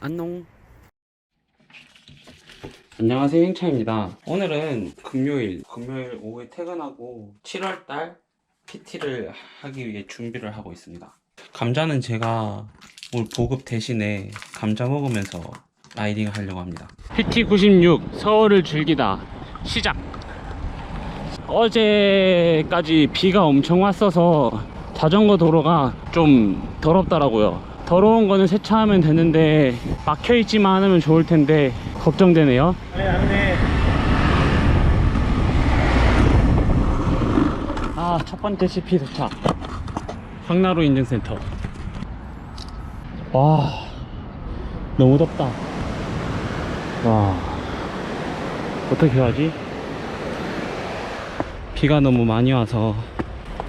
안녕. 안녕하세요 행차입니다. 오늘은 금요일, 금요일 오후에 퇴근하고 7월달 PT를 하기 위해 준비를 하고 있습니다. 감자는 제가 오늘 보급 대신에 감자 먹으면서 라이딩 하려고 합니다. PT 96 서울을 즐기다 시작. 어제까지 비가 엄청 왔어서 자전거 도로가 좀 더럽더라고요. 더러운 거는 세차하면 되는데 막혀있지만 않으면 좋을 텐데 걱정되네요. 아, 첫 번째 CP 도착. 황나루 인증센터. 와, 너무 덥다. 와, 어떻게 하지? 비가 너무 많이 와서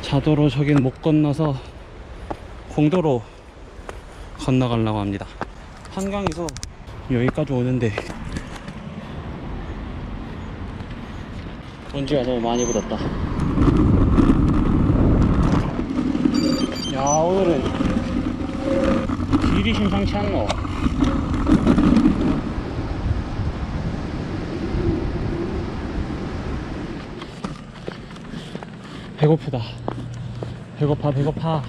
자도로 저긴 못 건너서 공도로 건너가려고 합니다. 한강에서 여기까지 오는데 먼지가 너무 많이 묻었다. 야 오늘은 길이 심상치 않노. 배고프다. 배고파 배고파.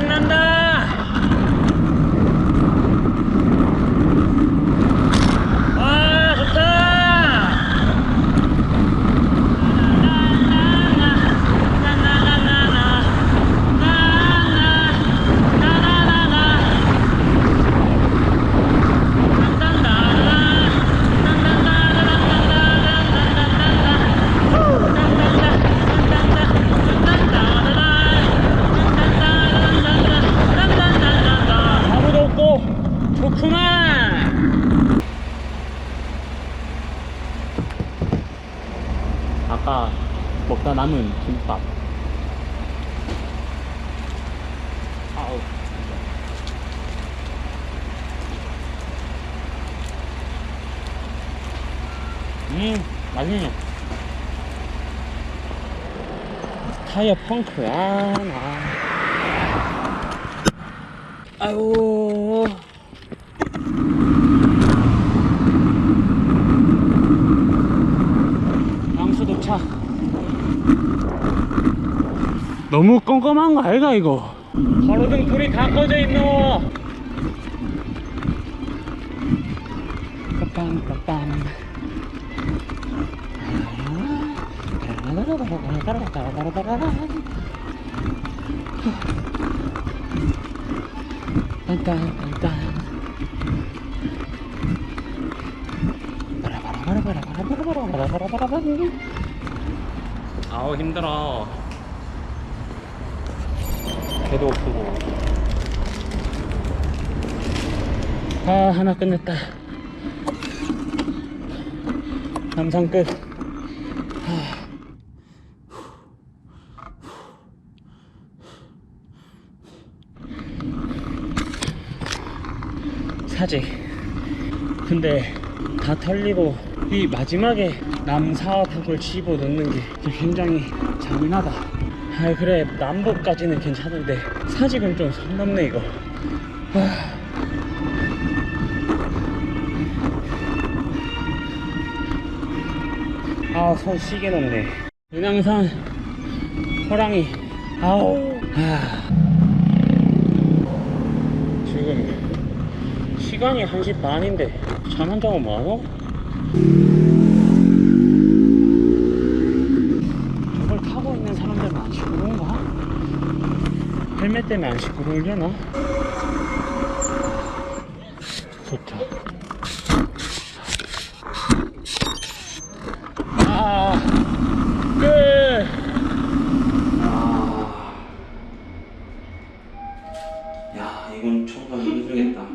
와 신난다. 와 좋다. 아무도 없고 좋구만. 아까 먹다 남은 김밥. 아우. 음, 맛있네. 타이어 펑크야, 나. 아유. 양수도 차. 너무 껌껌한 거 아이가 이거? 가로등 불이 다 꺼져 있노. 딴딴딴딴. 아우 힘들어 배도 고프고 아 하나 끝냈다. 감상 끝. 사직 근데 다 털리고 이 마지막에 남사북을 집어 넣는 게 굉장히 잔인하다 아 그래. 남북까지는 괜찮은데 사직은 좀 선 넘네 이거. 아손 시계 넘네. 은양산 호랑이. 아우. 아. 지금 시간이 1시 반인데 잠한 장은 많어? 저 헬멧 때문에 안 씻고 울려나? 좋다. 아, 이건 청소하기 힘들겠다.